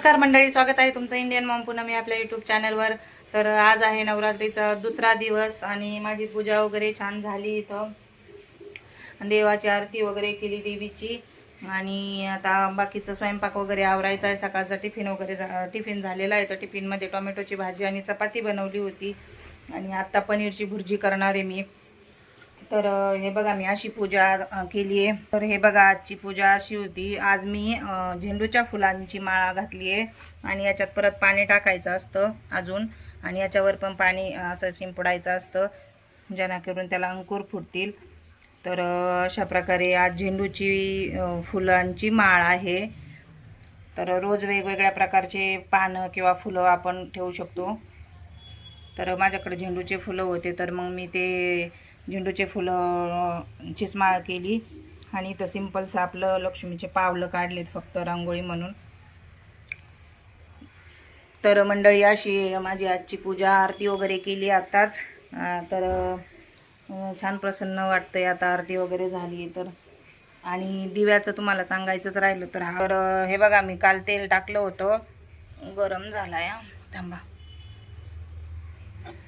नमस्कार मंडळी स्वागत आहे तुमचं इंडियन मॉम पुन्हा मी आपल्या युट्यूब चॅनलवर तर आज आहे नवरात्रीचा दुसरा दिवस आणि माझी पूजा वगैरे छान झाली इथं. देवाची आरती वगैरे केली देवीची. आणि आता बाकीचं स्वयंपाक वगैरे आवरायचा आहे. सकाळचा टिफिन वगैरे झा- टिफिन झालेला आहे. तर टिफिनमध्ये टोमॅटोची भाजी आणि चपाती बनवली होती. आणि आत्ता पनीरची भुर्जी करणार आहे मी. तर हे बघा मी अशी पूजा केली आहे. तर हे बघा आजची पूजा अशी होती. आज मी झेंडूच्या फुलांची माळा घातली आहे आणि याच्यात परत पाणी टाकायचं असतं अजून आणि याच्यावर पण पाणी असं शिंपडायचं असतं जेणेकरून त्याला अंकुर फुटतील. तर अशा प्रकारे आज झेंडूची फुलांची माळ आहे. तर रोज वेगवेगळ्या प्रकारचे पानं किंवा फुलं आपण ठेवू शकतो. तर माझ्याकडे झेंडूचे फुलं होते तर मग मी ते झेंडूचे फुलं चीच माळ केली. आणि इथं सिम्पलचं आपलं लक्ष्मीचे पावलं काढलेत फक्त रांगोळी म्हणून. तर मंडळी अशी माझी आजची पूजा आरती वगैरे केली आत्ताच तर छान प्रसन्न वाटतंय आता आरती वगैरे झाली तर. आणि दिव्याचं तुम्हाला सांगायचंच राहिलं तर हा. तर हे बघा मी काल तेल टाकलं होतं. गरम झाला आहे थांबा.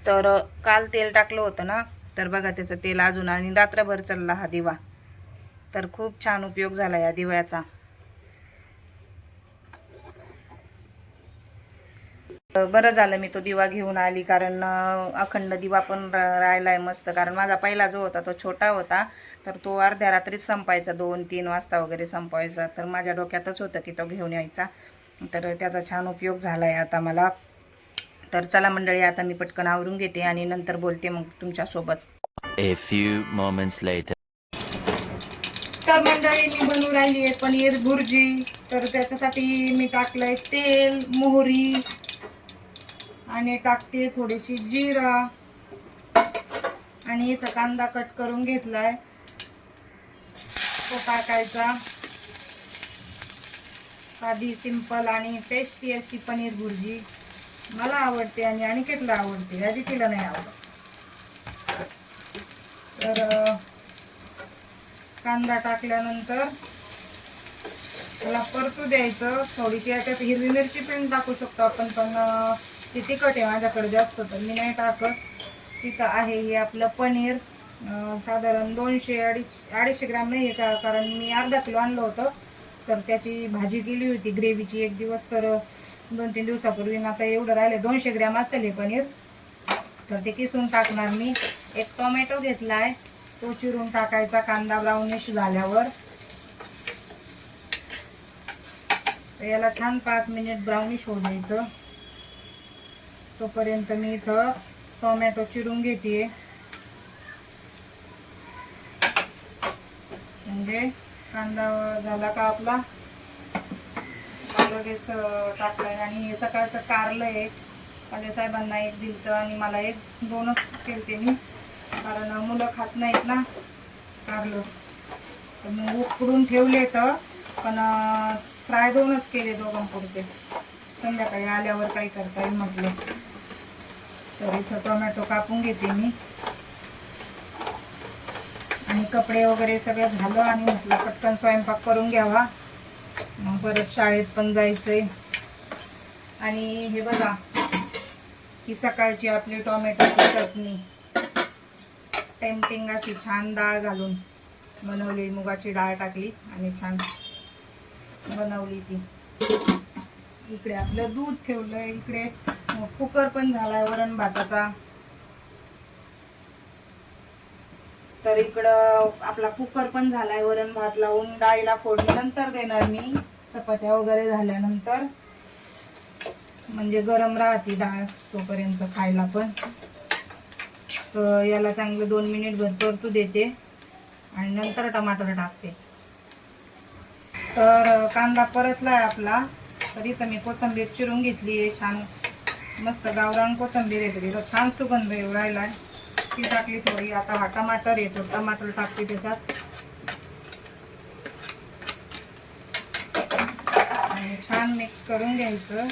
तर काल तेल टाकलं होतं ना? तर बघा त्याचं तेल अजून आणि रात्रभर चालला हा दिवा. तर खूप छान उपयोग झाला या दिव्याचा. बरं झालं मी तो दिवा घेऊन आली कारण अखंड दिवा पण राहिला आहे मस्त. कारण माझा पहिला जो होता तो छोटा होता. तर तो अर्ध्या रात्रीच संपायचा दोन तीन वाजता वगैरे संपवायचा. तर माझ्या डोक्यातच होतं की तो घेऊन यायचा. तर त्याचा छान उपयोग झाला आहे आता मला. तर चला मंडळी आता मी पटकन आवरून घेते आणि नंतर बोलते मग तुमच्यासोबत. A few moments later. तर मंडळी मी बनवून राहिली आहे पनीर भुर्जी. तर त्याच्यासाठी मी टाकलंय तेल मोहरी आणि टाकते थोडीशी जिरा. आणि इथं कांदा कट करून घेतलाय. तो टाकायचा. साधी सिंपल आणि टेस्टी अशी पनीर भुर्जी. मला आवडते आणि अनिकेतला आवडते. अदितीला नाही आवडत. तर कांदा टाकल्यानंतर त्याला परतू द्यायचं. थोडीशी याच्यात हिरवी मिरची पण टाकू शकतो आपण पण ती तिखट आहे माझ्याकडे जास्त तर मी नाही टाकत. तिथं आहे हे आपलं पनीर. साधारण दोनशे अडीच अडीचशे ग्राम नाही आहे का? कारण मी अर्धा किलो आणलं होतं. तर त्याची भाजी केली होती ग्रेव्हीची एक दिवस. तर दोन तीन दिवसापूर्वी आता एवढं राहिलं दोनशे ग्रॅम असेल हे पनीर तर ते किसून टाकणार मी. एक टोमॅटो घेतलाय तो चिरून टाकायचा कांदा ब्राउनिश झाल्यावर. याला छान पाच मिनिट ब्राउनिश होऊ द्यायचं. तोपर्यंत मी इथं टोमॅटो चिरून घेते. म्हणजे कांदा झाला का आपला? लगेच टाकलंय आणि हे सकाळचं कारलं आहे माझ्या साहेबांना एक दिलतं आणि मला एक दोनच केलते मी. कारण मुलं खात नाहीत ना. कारलं. तर मग उकडून ठेवले तर पण फ्राय दोनच केले दोघांपुरते. संध्याकाळी आल्यावर काही करता येईल म्हटलं. तर इथं टोमॅटो कापून घेते मी. आणि कपडे वगैरे सगळं झालं आणि म्हटलं पटकन स्वयंपाक करून घ्यावा. मग परत शाळेत पण जायचंय. आणि हे बघा ही सकाळची आपली टोमॅटोची चटणी. टेम्पटिंग अशी छान डाळ घालून बनवली मुगाची डाळ टाकली आणि छान बनवली ती. इकडे आपलं दूध ठेवलं इकडे कुकर पण झालाय वरण भाताचा. तर इकडं आपला कुकर पण झालाय वरण भात लावून डाळीला फोडणी नंतर देणार मी. चपात्या वगैरे झाल्यानंतर. म्हणजे गरम राहते डाळ तोपर्यंत खायला पण. तर याला चांगलं दोन मिनिट भर परतू देते. आणि नंतर टमाटर टाकते. तर कांदा परतलाय आपला. तरी तर मी कोथिंबीर चिरून घेतली आहे छान. मस्त गावरान कोथिंबीर येते तरी. छान सुगंध येऊ राहिलाय. ती टाकली थोडी. आता हा टमाटर येतो. टमाटर टाकते त्याच्यात. आणि छान मिक्स करून घ्यायचं.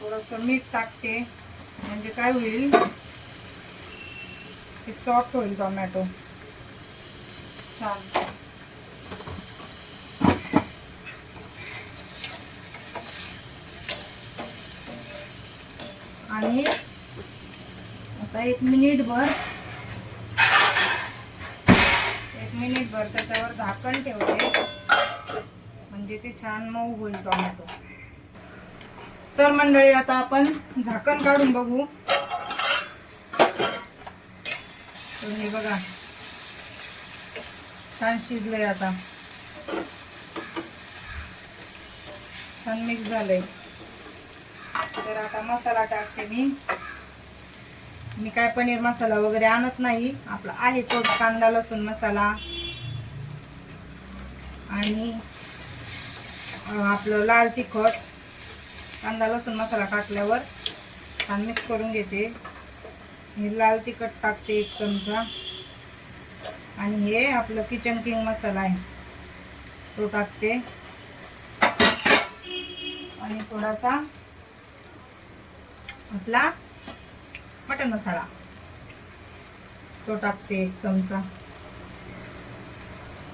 थोडस मीठ टाकते. म्हणजे काय होईल? ते सॉफ्ट होईल टोमॅटो छान आणि आता एक मिनिट भर. एक मिनिट भर त्याच्यावर झाकण ठेवते. म्हणजे ते छान मऊ होईल टोमॅटो. तर मंडळी आता आपण झाकण काढून बघू. तर हे बघा. छान शिजलंय आता. छान मिक्स झालंय. तर आता मसाला टाकते मी. मी काय पनीर मसाला वगैरे आणत नाही. आपला आहे तो कांदा लसूण मसाला. आणि आपलं लाल तिखट. कांदा लसूण मसाला टाकल्यावर छान मिक्स करून घेते. हे लाल तिखट टाकते एक चमचा. आणि हे आपलं किचन किंग मसाला आहे. तो टाकते. आणि थोडासा आपला मटन मसाला. तो टाकते एक चमचा.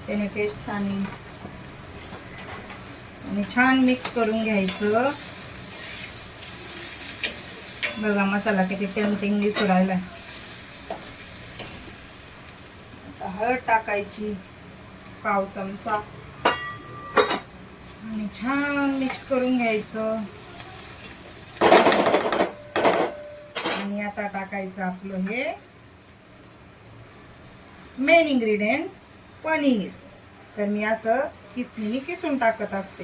त्याने टेस्ट छान येईल. आणि छान मिक्स करून घ्यायचं. बघा मसाला किती टेम्पटिंग दिसू आता हळद टाकायची पाव चमचा. आणि छान मिक्स करून घ्यायचं. आणि आता टाकायचं आपलं हे. Main ingredient paneer. तर मी असं किसणीने किसून टाकत असते.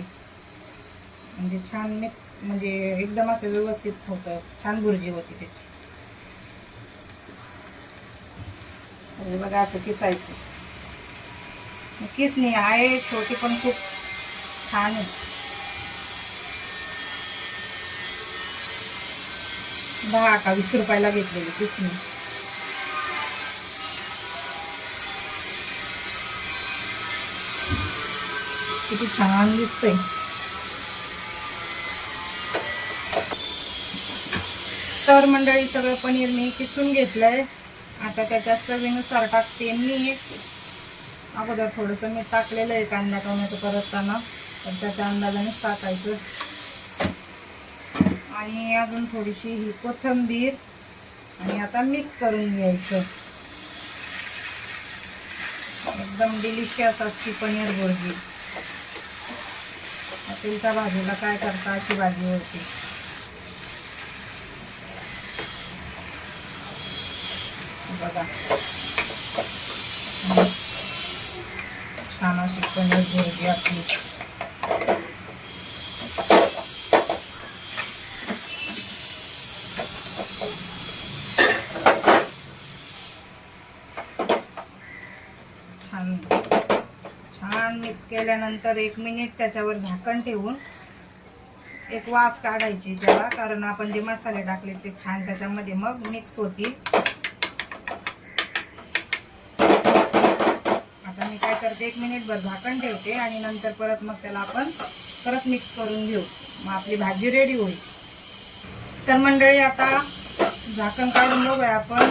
म्हणजे छान मिक्स म्हणजे एकदम असं व्यवस्थित होतं. छान भुर्जी होती त्याची. अरे बघा असं किसायचं. किसणी आहे छोटी पण खूप छान आहे. दहा का वीस रुपयाला घेतलेली किसणी किती छान दिसतंय. तर मंडळी सगळं पनीर मी किसून घेतलंय. आता त्याच्यात चवीनुसार टाकते मी. अगोदर थोडंसं मीठ टाकलेलं आहे कांदा टोमॅटो परतताना. तर त्याच्या अंदाजानेच टाकायचं. आणि अजून थोडीशी ही कोथिंबीर आणि आता मिक्स करून घ्यायचं. एकदम डिलिशियस असती पनीर भुर्जी. हॉटेलच्या भाजीला काय करता अशी भाजी होती? बघा. छान अशी पनीर भुर्जी आपली. छान छान मिक्स केल्यानंतर एक मिनिट त्याच्यावर झाकण ठेवून एक वाफ काढायची त्याला कारण आपण जे मसाले टाकले ते छान त्याच्यामध्ये मग मिक्स होतील. आता मी काय करते एक मिनिट भर झाकण ठेवते आणि नंतर परत मग त्याला आपण परत मिक्स करून घेऊ. मग आपली भाजी रेडी होईल. तर मंडळी आता झाकण काढून बघूया आपण.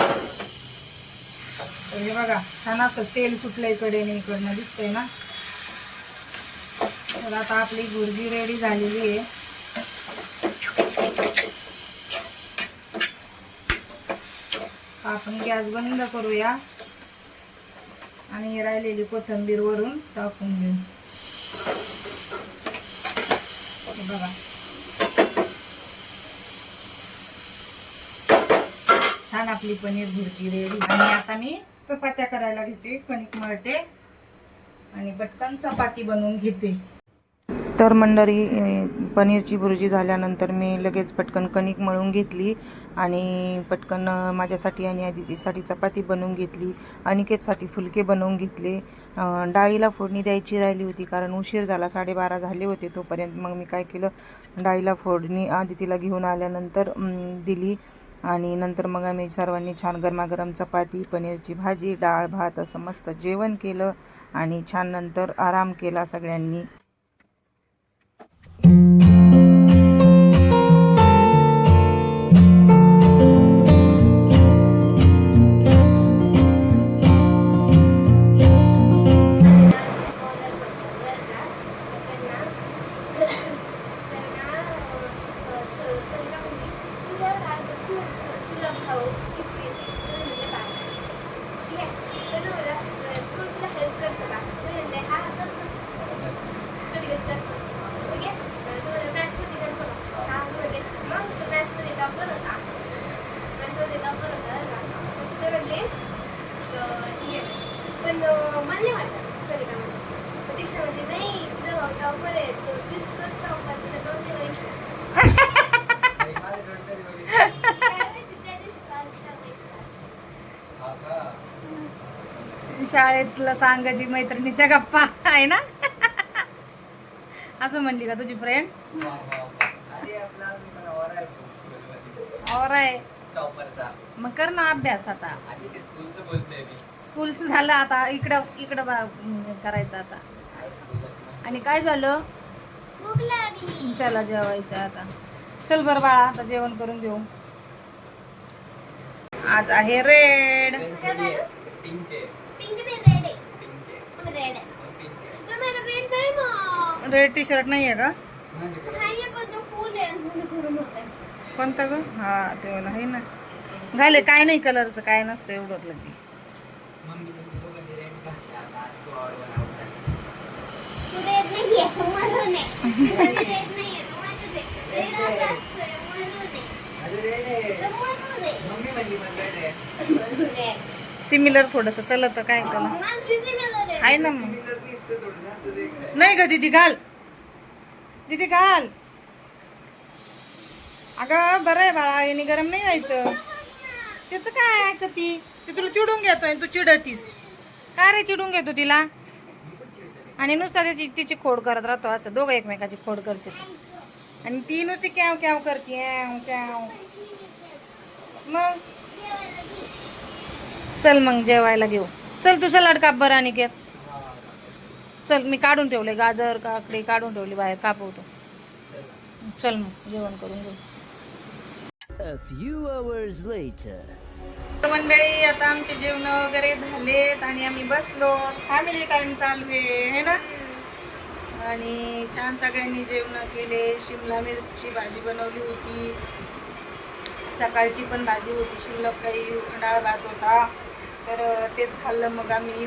तर हे बघा छान असं तेल सुटलं इकडे इकडनं दिसतंय ना. तर आता आपली भुर्जी रेडी झालेली आहे. आपण गॅस बंद करूया. आणि राहिलेली कोथिंबीर वरून टाकून घेऊ. बघा. छान आपली पनीर भुर्जी रेडी आणि आता मी चपात्या करायला घेते कणिक मळते आणि पटकन चपाती बनवून घेते. तर मंडळी पनीरची भुर्जी झाल्यानंतर मी लगेच पटकन कणिक मळून घेतली आणि पटकन माझ्यासाठी आणि आदितीसाठी चपाती बनवून घेतली अनिकेतसाठी फुलके बनवून घेतले. डाळीला फोडणी द्यायची राहिली होती कारण उशीर झाला साडेबारा झाले होते तोपर्यंत मग मी काय केलं डाळीला फोडणी आदितीला घेऊन आल्यानंतर दिली. आणि नंतर मग आम्ही सर्वांनी छान गरमागरम चपाती पनीरची भाजी डाळ भात असं मस्त जेवण केलं आणि छान नंतर आराम केला सगळ्यांनी. 哈 शाळेतलं सांगायची मैत्रिणीच्या गप्पा आहे ना असं म्हणली का तुझी फ्रेंड. और आहे. मग कर ना अभ्यास आता स्कूलचं बोलतोय मी. स्कूलचं झालं आता इकडं इकडं करायचं आता. आणि काय झालं भूक लागली चला जेवायचं आता चल बरं बाळा आता जेवण करून घेऊ आज आहे red. Pink red red red red T shirt नाही आहे का? माझ्याकडे नाही आहे पण तो फुल आहे. म्हणून गरम होत आहे. कोणतं ग? हा ते वाला आहे ना. घाले काय नाही कलरचं काय नसतं एवढं लगे मम्मी त्यांनी दोघांनी red घातला. आता आज तो odd one out झाला. तू रेड नाही आहे म्हणून आहे रेड नाही आहे म्हणून आहे रेड असं असतोय म्हणून आहे माझं red आहे. तर म्हणून आहे मम्मी म्हणली पण red आहे. म्हणून आहे सिमिलर थोडस. चलत काय त्याला आहे ना मग. नाही ग दीदी घाल. दीदी घाल. अगं बरं आहे बाळा याने गरम नाही व्हायचं. त्याचं काय ऐकती ते? तुला चिडून घेतोय आणि तू चिडतीस. काय रे चिडून घेतो तिला? आणि नुसता त्याची तिची खोड करत राहतो असं. दोघं एकमेकाची खोड करते. आणि ती नुसती कॅव कॅव करते कॅव मग? चल मग जेवायला घेऊ. चल तू सलाड काप बरं आणि चल मी काढून ठेवले गाजर काकडी काढून ठेवली बाहेर कापवतो. चल मग जेवण करून घेऊ. A few hours later. मंडळी आता आमचे जेवण वगैरे झालेत आणि आम्ही बसलो. फॅमिली टाइम चालू आहे है ना? आणि छान सगळ्यांनी जेवण केले. शिमला मिरची भाजी बनवली होती. सकाळची पण भाजी होती. शिल्लक काही डाळ भात होता. तर तेच खाल्लं मग आम्ही.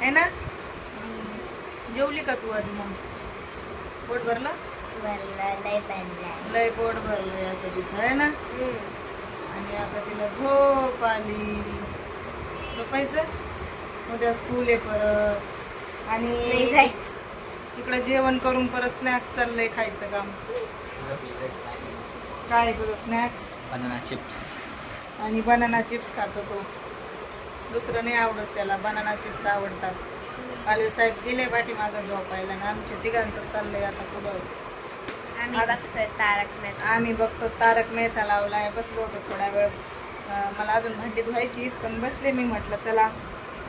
है ना? हम्म. जेवली का तू आधी मग? पोट भरलं? लय पोट भरलं आता तिचं आहे ना? आणि आता तिला झोप आली. झोपायचं? उद्या स्कूल आहे परत. आणि इकडं जेवण करून परत स्नॅक्स चाललंय खायचं काम. काय आहे तुझं स्नॅक्स बनाना चिप्स आणि बनाना चिप्स खातो तो. दुसरं नाही आवडत त्याला. बनाना चिप्स आवडतात. आले साहेब गेले पाठीमागं झोपायला आणि आमच्या तिघांचं चाललंय आता पुढं. आम्ही बघतोय तारक मेहता. आम्ही बघतो तारक मेहता लावलाय. बसलो होतो थोडा वेळ. मला अजून भांडी धुवायची पण बसले मी म्हटलं चला.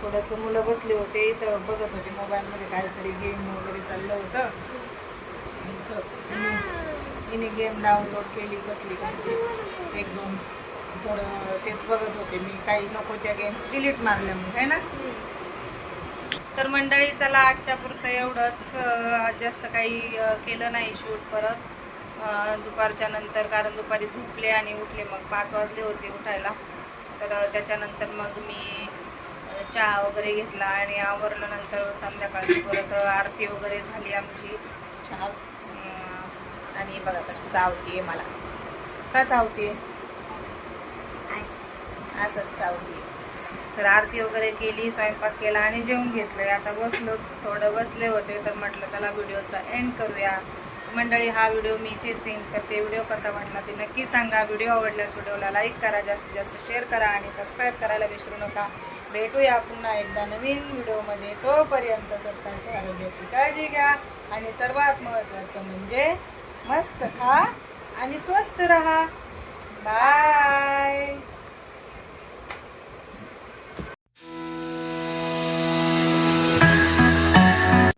थोडंसं मुलं बसले होते इथं बघत होते मोबाईलमध्ये काहीतरी गेम वगैरे चाललं होतं. हिने गेम डाउनलोड केली कसली कोणती? एक दोन. थोडं तेच बघत होते. मी काही नको त्या गेम्स डिलीट मारल्या मग आहे ना? तर मंडळी चला आजच्या पुरतं एवढंच. आज जास्त काही केलं नाही शूट परत. दुपारच्या नंतर कारण दुपारी झोपले आणि उठले मग पाच वाजले होते उठायला. तर त्याच्यानंतर मग मी चहा वगैरे घेतला आणि आवरलं. नंतर संध्याकाळची परत आरती वगैरे झाली आमची. छान आणि बघा कशी चावतीये मला. का चावतीये? असंच चावली तर आरती वगैरे केली स्वयंपाक केला आणि जेवून घेतलं आता बसलो थोडं बसले होते तर म्हटलं चला व्हिडिओचा एंड करूया. मंडळी हा व्हिडिओ मी इथेच एंड करते. व्हिडिओ कसा वाटला ते नक्की सांगा. व्हिडिओ आवडल्यास व्हिडिओला लाईक करा जास्तीत जास्त शेअर करा आणि सबस्क्राईब करायला विसरू नका. भेटूया पुन्हा एकदा नवीन व्हिडिओमध्ये. तोपर्यंत स्वतःच्या आरोग्याची काळजी घ्या आणि सर्वात महत्त्वाचं म्हणजे मस्त खा आणि स्वस्त रहा. बाय